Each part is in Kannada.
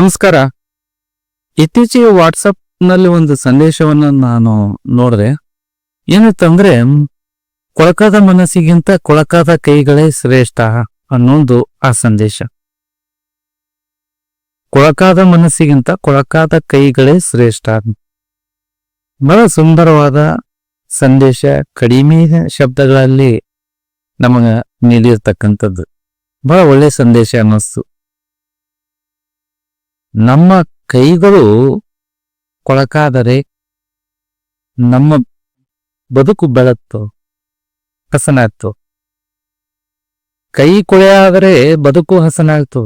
ನಮಸ್ಕಾರ. ಇತ್ತೀಚೆಗೆ ವಾಟ್ಸಪ್ನಲ್ಲಿ ಒಂದು ಸಂದೇಶವನ್ನ ನಾನು ನೋಡಿದೆ. ಏನಿತ್ತಂದ್ರೆ ಕೊಳಕಾದ ಮನಸ್ಸಿಗಿಂತ ಕೊಳಕಾದ ಕೈಗಳೇ ಶ್ರೇಷ್ಠ ಅನ್ನೋದು ಆ ಸಂದೇಶ. ಕೊಳಕಾದ ಮನಸ್ಸಿಗಿಂತ ಕೊಳಕಾದ ಕೈಗಳೇ ಶ್ರೇಷ್ಠ. ಬಹಳ ಸುಂದರವಾದ ಸಂದೇಶ, ಕಡಿಮೆ ಶಬ್ದಗಳಲ್ಲಿ ನಮಗ ನೀಡಿರ್ತಕ್ಕಂಥದ್ದು. ಬಹಳ ಒಳ್ಳೆ ಸಂದೇಶ ಅನ್ನಿಸ್ತು. ನಮ್ಮ ಕೈಗಳು ಕೊಳಕಾದರೆ ನಮ್ಮ ಬದುಕು ಬೆಳತ್ತು, ಹಸನಾಗ್ತು? ಕೈ ಕೊಳೆಯಾದರೆ ಬದುಕು ಹಸನಾಗ್ತು?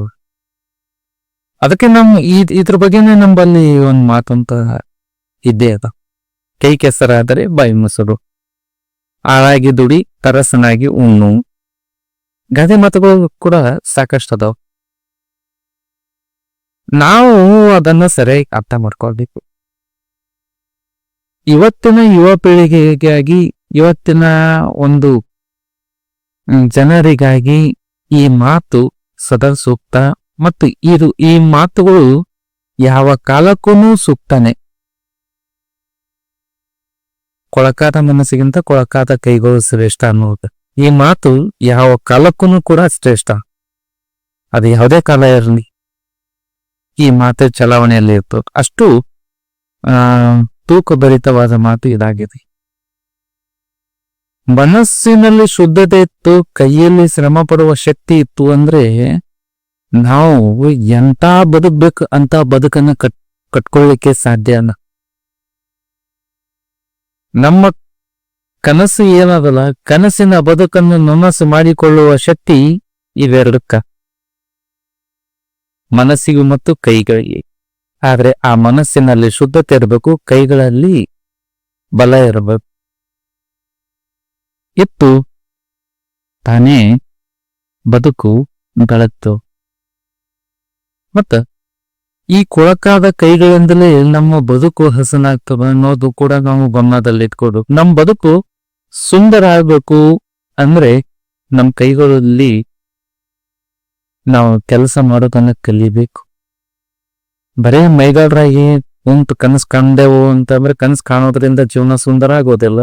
ಅದಕ್ಕೆ ನಮ್ ಈ, ಇದ್ರ ಬಗ್ಗೆನೇ ನಮ್ಮಲ್ಲಿ ಒಂದು ಮಾತಂತ ಇದ್ದೇ ಅದ. ಕೈ ಕೆಸರಾದರೆ ಬಾಯಿ ಮೊಸರು ಆಳಾಗಿ ದುಡಿ, ತರಸನಾಗಿ ಉಣ್ಣು. ಗಾದೆ ಮಾತುಗಳು ಕೂಡ ಸಾಕಷ್ಟು ಅದಾವ. ನಾವು ಅದನ್ನ ಸರಿಯಾಗಿ ಅರ್ಥ ಮಾಡ್ಕೊಳ್ಬೇಕು. ಇವತ್ತಿನ ಯುವ ಪೀಳಿಗೆಗಾಗಿ, ಇವತ್ತಿನ ಒಂದು ಜನರಿಗಾಗಿ ಈ ಮಾತು ಸದಾ ಸೂಕ್ತ ಮತ್ತು ಇದು ಈ ಮಾತುಗಳು ಯಾವ ಕಾಲಕ್ಕೂ ಸೂಕ್ತನೆ. ಕೊಳಕಾದ ಮನಸ್ಸಿಗಿಂತ ಕೊಳಕಾದ ಕೈಗಳು ಶ್ರೇಷ್ಠ ಅನ್ನುವುದು. ಈ ಮಾತು ಯಾವ ಕಾಲಕ್ಕೂ ಕೂಡ ಶ್ರೇಷ್ಠ. ಅದು ಯಾವುದೇ ಕಾಲ ಇರಲಿ. ಈ ಮಾತು ಚಲಾವಣೆಯಲ್ಲಿ ಇತ್ತು ಅಷ್ಟು ತೂಕಭರಿತವಾದ ಮಾತು ಇದಾಗಿದೆ. ಮನಸ್ಸಿನಲ್ಲಿ ಶುದ್ಧತೆ ಇತ್ತು, ಕೈಯಲ್ಲಿ ಶ್ರಮ ಪಡುವ ಶಕ್ತಿ ಇತ್ತು ಅಂದ್ರೆ, ನಾವು ಎಂತ ಬದುಕ್ಬೇಕು ಅಂತ ಬದುಕನ್ನ ಕಟ್, ಕಟ್ಕೊಳ್ಳಿಕ್ಕೆ ಸಾಧ್ಯ ಅಲ್ಲ. ನಮ್ಮ ಕನಸು ಏನದಲ್ಲ, ಕನಸಿನ ಬದುಕನ್ನು ನನಸು ಮಾಡಿಕೊಳ್ಳುವ ಶಕ್ತಿ ಇವೆರಡಕ್ಕ. ಮನಸ್ಸಿಗೂ ಮತ್ತು ಕೈಗಳಿಗೆ. ಆದರೆ ಆ ಮನಸ್ಸಿನಲ್ಲಿ ಶುದ್ಧತೆ ಇರಬೇಕು, ಕೈಗಳಲ್ಲಿ ಬಲ ಇರಬೇಕು. ಇತ್ತು ತಾನೇ ಬದುಕು ಬೆಳತ್ತು ಮತ್ತ ಈ ಕೊಳಕಾದ ಕೈಗಳಿಂದಲೇ ನಮ್ಮ ಬದುಕು ಹಸನಾಗ್ತದೆ ಅನ್ನೋದು ಕೂಡ ನಾವು ಗಮನದಲ್ಲಿಟ್ಕೊಡು ನಮ್ಮ ಬದುಕು ಸುಂದರ ಆಗ್ಬೇಕು ಅಂದ್ರೆ ನಮ್ಮ ಕೈಗಳಲ್ಲಿ ನಾವು ಕೆಲಸ ಮಾಡೋದನ್ನ ಕಲಿಬೇಕು. ಬರೇ ಮೈಗಾಡ್ರಾಗಿ ಕುಂತು ಕನಸು ಕಂಡೆವು ಅಂತಂದ್ರೆ ಕನಸು ಕಾಣೋದ್ರಿಂದ ಜೀವನ ಸುಂದರ ಆಗೋದಿಲ್ಲ.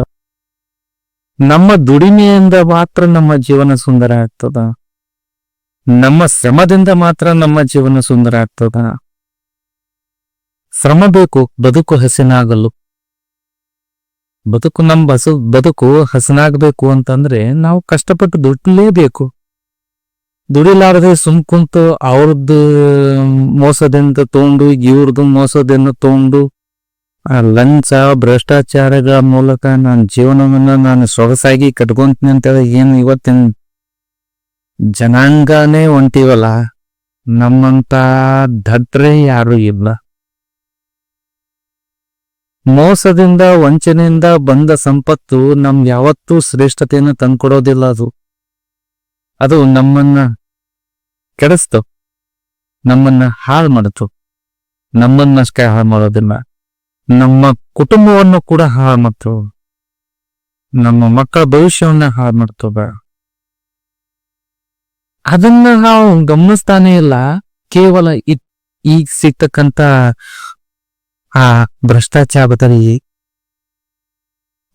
ನಮ್ಮ ದುಡಿಮೆಯಿಂದ ಮಾತ್ರ ನಮ್ಮ ಜೀವನ ಸುಂದರ ಆಗ್ತದ. ನಮ್ಮ ಶ್ರಮದಿಂದ ಮಾತ್ರ ನಮ್ಮ ಜೀವನ ಸುಂದರ ಆಗ್ತದ. ಶ್ರಮ ಬೇಕು, ಬದುಕು ಹಸಿನಾಗಲು. ಬದುಕು ನಮ್ಮ ಬಸು, ಬದುಕು ಹಸನಾಗಬೇಕು ಅಂತಂದ್ರೆ ನಾವು ಕಷ್ಟಪಟ್ಟು ದುಡ್ಲೇಬೇಕು ದುಡಿಲಾರದೆ ಸುಮ್ ಕುಂತು ಅವ್ರದ್ದು ಮೋಸದಿಂದ ತಗೊಂಡು ಇವ್ರದ್ದು ಮೋಸದಿಂದ ತಗೊಂಡು ಲಂಚ, ಭ್ರಷ್ಟಾಚಾರಗಳ ಮೂಲಕ ನನ್ನ ಜೀವನವನ್ನ ನಾನು ಸೊಗಸಾಗಿ ಕಟ್ಕೊಂತೀನಿ ಅಂತೇಳಿ ಏನು ಇವತ್ತಿನ ಜನಾಂಗನೇ ಹೊಂಟಿವಲ್ಲ, ನಮ್ಮಂತ ದಡ್ರೆ ಯಾರು ಇಲ್ಲ. ಮೋಸದಿಂದ, ವಂಚನೆಯಿಂದ ಬಂದ ಸಂಪತ್ತು ನಮ್ ಯಾವತ್ತೂ ಶ್ರೇಷ್ಠತೆಯನ್ನು ತಂದ್ಕೊಡೋದಿಲ್ಲ ಅದು. ಅದು ನಮ್ಮನ್ನ ಕೆಡಿಸ್ತು. ನಮ್ಮನ್ನ ಹಾಳು ಮಾಡಿತು ನಮ್ಮನ್ನಷ್ಟೇ ಹಾಳು ಮಾಡೋದಿಲ್ಲ. ನಮ್ಮ ಕುಟುಂಬವನ್ನು ಕೂಡ ಹಾಳು ಮಾಡ್ತು. ನಮ್ಮ ಮಕ್ಕಳ ಭವಿಷ್ಯವನ್ನ ಹಾಳು ಮಾಡ್ತು ಅದನ್ನ ನಾವು ಗಮನಿಸ್ತಾನೆ ಇಲ್ಲ. ಕೇವಲ ಈಗ ಸಿಗ್ತಕ್ಕಂತ ಆ ಭ್ರಷ್ಟಾಚಾರದಲ್ಲಿ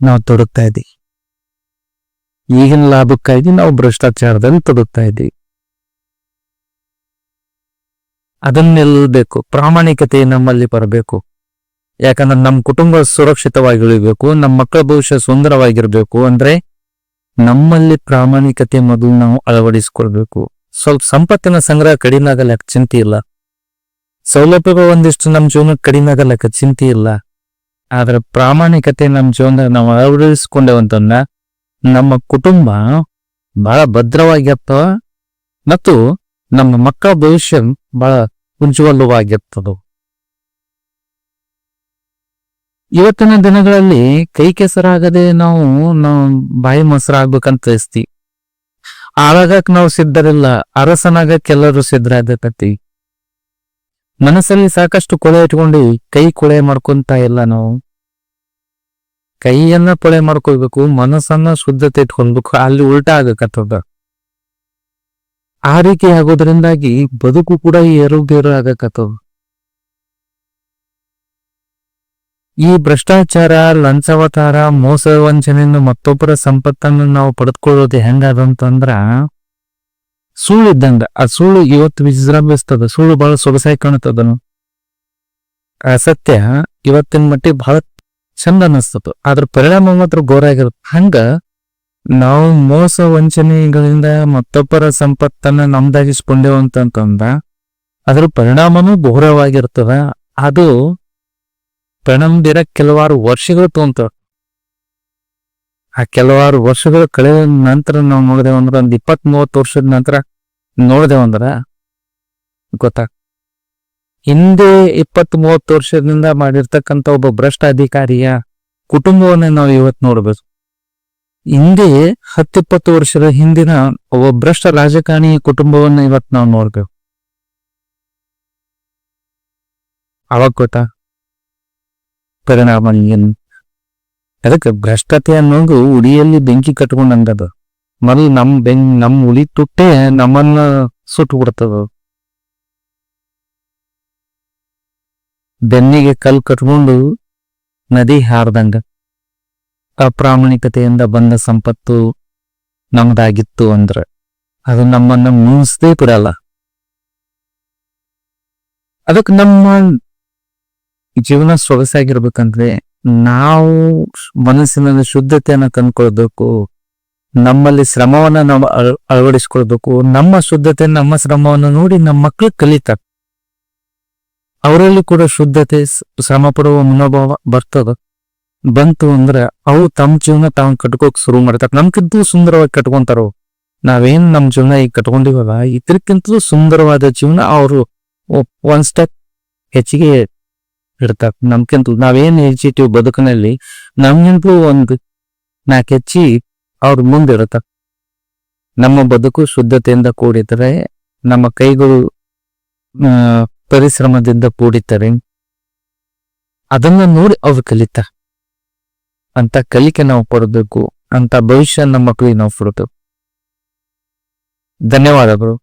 ನಾವು ತೊಡಗ್ತಾ ಇದ್ದೀವಿ. ಈಗಿನ ಲಾಭಕ್ಕಾಗಿ ನಾವು ಭ್ರಷ್ಟಾಚಾರದಲ್ಲಿ ತೊಡಗ್ತಾ ಇದ್ದೀವಿ. ಅದನ್ನೆಲ್ಲಬೇಕು, ಪ್ರಾಮಾಣಿಕತೆ ನಮ್ಮಲ್ಲಿ ಬರಬೇಕು. ಯಾಕಂದ್ರೆ ನಮ್ಮ ಕುಟುಂಬ ಸುರಕ್ಷಿತವಾಗಿ ಉಳಿಬೇಕು ನಮ್ಮ ಮಕ್ಕಳ ಭವಿಷ್ಯ ಸುಂದರವಾಗಿರಬೇಕು ಅಂದ್ರೆ ನಮ್ಮಲ್ಲಿ ಪ್ರಾಮಾಣಿಕತೆ ಮೊದಲು ನಾವು ಅಳವಡಿಸಿಕೊಳ್ಬೇಕು. ಸ್ವಲ್ಪ ಸಂಪತ್ತಿನ ಸಂಗ್ರಹ ಕಡಿಮೆ ಆಗಲಕ್ಕ ಚಿಂತೆ ಇಲ್ಲ. ಸೌಲಭ್ಯಗಳು ಒಂದಿಷ್ಟು ನಮ್ಮ ಜೀವನಕ್ಕೆ ಕಡಿಮೆ ಆಗಲಕ್ಕ ಚಿಂತೆ ಇಲ್ಲ. ಆದ್ರೆ ಪ್ರಾಮಾಣಿಕತೆ ನಮ್ಮ ಜೀವನದಾಗ ನಾವು ಅಳವಡಿಸಿಕೊಂಡೇವಂತಂದ ನಮ್ಮ ಕುಟುಂಬ ಬಹಳ ಭದ್ರವಾಗಿರ್ತ ಮತ್ತು ನಮ್ಮ ಮಕ್ಕಳ ಭವಿಷ್ಯ ಬಹಳ ಉಜ್ವಲವಾಗಿರ್ತದ. ಇವತ್ತಿನ ದಿನಗಳಲ್ಲಿ ಕೈ ಕೆಸರಾಗದೆ ನಾವು ನಾವು ಬಾಯಿ ಮೊಸರಾಗ್ಬೇಕಂತ ಇಸ್ತಿ. ಆಳಾಗಕ್ ನಾವು ಸಿದ್ಧರಿಲ್ಲ ಎಲ್ಲರೂ ಸಿದ್ಧರಾಗಕತ್ತಿ ಮನಸ್ಸಲ್ಲಿ ಸಾಕಷ್ಟು ಕೊಳೆ ಇಟ್ಕೊಂಡು ಕೈ ಕೊಳೆ ಮಾಡ್ಕೊಂತ ಇಲ್ಲ ನಾವು. ಕೈಯನ್ನ ಪೊಳೆ ಮಾಡ್ಕೊಳ್ಬೇಕು, ಮನಸ್ಸನ್ನ ಶುದ್ಧತೆ ಇಟ್ಕೊಳ್ಬೇಕು, ಅಲ್ಲಿ ಉಲ್ಟಾ ಆಗಕತ್ತದ. ಆ ರೀತಿ ಆಗೋದ್ರಿಂದಾಗಿ ಬದುಕು ಕೂಡ ಏರುಬೇರು ಆಗಕತ್ತದ. ಈ ಭ್ರಷ್ಟಾಚಾರ, ಲಂಚಾವತಾರ, ಮೋಸ ವಂಚನೆಯನ್ನು ಮತ್ತೊಬ್ಬರ ಸಂಪತ್ತನ್ನು ನಾವು ಪಡೆದುಕೊಳ್ಳೋದು ಹೆಂಗಾದಂತಂದ್ರ, ಸುಳ್ಳು ಇದ್ದಂಗ, ಆ ಸುಳ್ಳು ಇವತ್ತು ವಿಜೃಂಭಿಸ್ತದ, ಸುಳ್ಳು ಬಹಳ ಸೊಗಸಾಗಿ ಕಾಣುತ್ತದನು ಅಸತ್ಯ, ಇವತ್ತಿನ ಮಟ್ಟಿಗೆ ಬಹಳ ಚಂದ ಅನಿಸ್ತದ ಅದ್ರ ಪರಿಣಾಮ ಮಾತ್ರ ಘೋರ ಆಗಿರುತ್ತೆ. ಹಂಗ ನಾವು ಮೋಸ ವಂಚನೆಗಳಿಂದ ಮತ್ತೊಬ್ಬರ ಸಂಪತ್ತನ್ನ ನಮ್ದಾಗಿಸ್ಕೊಂಡೇವು ಅಂತಂತಂದ ಅದ್ರ ಪರಿಣಾಮನೂ ಘೋರವಾಗಿರ್ತದ. ಅದು ಪರಿಣಾಮ ಬೀರ ಕೆಲವಾರು ವರ್ಷಗಳು ತಗೊಂತಾವ ಆ ಕೆಲವಾರು ವರ್ಷಗಳು ಕಳೆದ ನಂತರ ನಾವು ನೋಡಿದೆವು ಅಂದ್ರೆ ಒಂದು ಇಪ್ಪತ್ ಮೂವತ್ತು ವರ್ಷದ ನಂತರ ನೋಡಿದೆವು ಅಂದ್ರೆ ಗೊತ್ತಾಗ ಹಿಂದೆ ಇಪ್ಪತ್ತ್ ಮೂವತ್ತು ವರ್ಷದಿಂದ ಮಾಡಿರ್ತಕ್ಕಂಥ ಒಬ್ಬ ಭ್ರಷ್ಟ ಅಧಿಕಾರಿಯ ಕುಟುಂಬವನ್ನ ನಾವು ಇವತ್ತು ನೋಡ್ಬೇಕು. ಹಿಂದೆ ಹತ್ತಿಪ್ಪತ್ತು ವರ್ಷದ ಹಿಂದಿನ ಒಬ್ಬ ಭ್ರಷ್ಟ ರಾಜಕಾರಣಿ ಕುಟುಂಬವನ್ನ ಇವತ್ತು ನಾವು ನೋಡ್ಬೇಕು. ಅವಾಗ ಗೊತ್ತಾ? ಪರಿಣಾಮ ಅದಕ್ಕೆ ಭ್ರಷ್ಟತೆ ಅನ್ನೋದು ಉಡಿಯಲ್ಲಿ ಬೆಂಕಿ ಕಟ್ಕೊಂಡಂಗದ. ಮೊದಲು ನಮ್ ಬೆಂಗ್ ನಮ್ ಉಳಿ ತುಟ್ಟೆ ನಮ್ಮನ್ನ ಸುಟ್ಟು ಬಿಡ್ತದ ಬೆನ್ನಿಗೆ ಕಲ್ ಕಟ್ಕೊಂಡು ನದಿ ಹಾರ್ದಂಗ. ಅಪ್ರಾಮಾಣಿಕತೆಯಿಂದ ಬಂದ ಸಂಪತ್ತು ನಮ್ದಾಗಿತ್ತು ಅಂದ್ರ ಅದು ನಮ್ಮನ್ನ ಮುನ್ಸ್ದೇ ಬಿಡಲ್ಲ. ಅದಕ್ಕೆ ನಮ್ಮ ಜೀವನ ಸೊಗಸಾಗಿರ್ಬೇಕಂದ್ರೆ ನಾವು ಮನಸ್ಸಿನ ಶುದ್ಧತೆಯನ್ನ ತಂದ್ಕೊಳ್ಬೇಕು, ನಮ್ಮಲ್ಲಿ ಶ್ರಮವನ್ನ ನಾವು ಅಳ- ಅಳವಡಿಸ್ಕೊಳ್ಬೇಕು, ನಮ್ಮ ಶುದ್ಧತೆ, ನಮ್ಮ ಶ್ರಮವನ್ನ ನೋಡಿ ನಮ್ಮ ಮಕ್ಕಳು ಕಲಿತಾರೆ. ಅವರಲ್ಲಿ ಕೂಡ ಶುದ್ಧತೆ ಶ್ರಮ ಪಡುವ ಮನೋಭಾವ ಬರ್ತದ. ಬಂತು ಅಂದ್ರೆ ಅವು ತಮ್ಮ ಜೀವನ ತಾವು ಕಟ್ಕೋಕ್ ಶುರು ಮಾಡ್ತಾರೆ. ನಮ್ಗಿದ್ದು ಸುಂದರವಾಗಿ ಕಟ್ಕೊಂತಾರ. ನಾವೇನ್ ನಮ್ ಜೀವನ ಈಗ ಕಟ್ಕೊಂಡಿವಲ್ಲ ಇದಕ್ಕಿಂತಲೂ ಸುಂದರವಾದ ಜೀವನ ಅವರು ಒನ್ ಸ್ಟೆಪ್ ಹೆಚ್ಚಿಗೆ ಇಡ್ತಾರೆ. ನಮ್ಕಿಂತ ನಾವೇನ್ ಹೆಚ್ಚಿಟ್ಟಿವಿ ಬದುಕಿನಲ್ಲಿ ನಮ್ಗಿಂತಲೂ ಒಂದು ನಾಲ್ಕು ಹೆಚ್ಚಿ ಅವ್ರ ಮುಂದೆ ಇಡ್ತಾರೆ ನಮ್ಮ ಬದುಕು ಶುದ್ಧತೆಯಿಂದ ಕೂಡಿದ್ರೆ ನಮ್ಮ ಕೈಗಳು ಪರಿಶ್ರಮದಿಂದ ಕೂಡಿತಾರೆ ಅದನ್ನ ನೋಡಿ ಅವ್ರು ಕಲಿತಾರೆ ಅಂತ ಕಲಿಕೆ ನಾವು ಕೊಡಬೇಕು ಅಂತ ಭವಿಷ್ಯ ನಮ್ಮ ಮಕ್ಕಳಿಗೆ ನಾವು ಕೊಡಬೇಕು ಧನ್ಯವಾದಗಳು.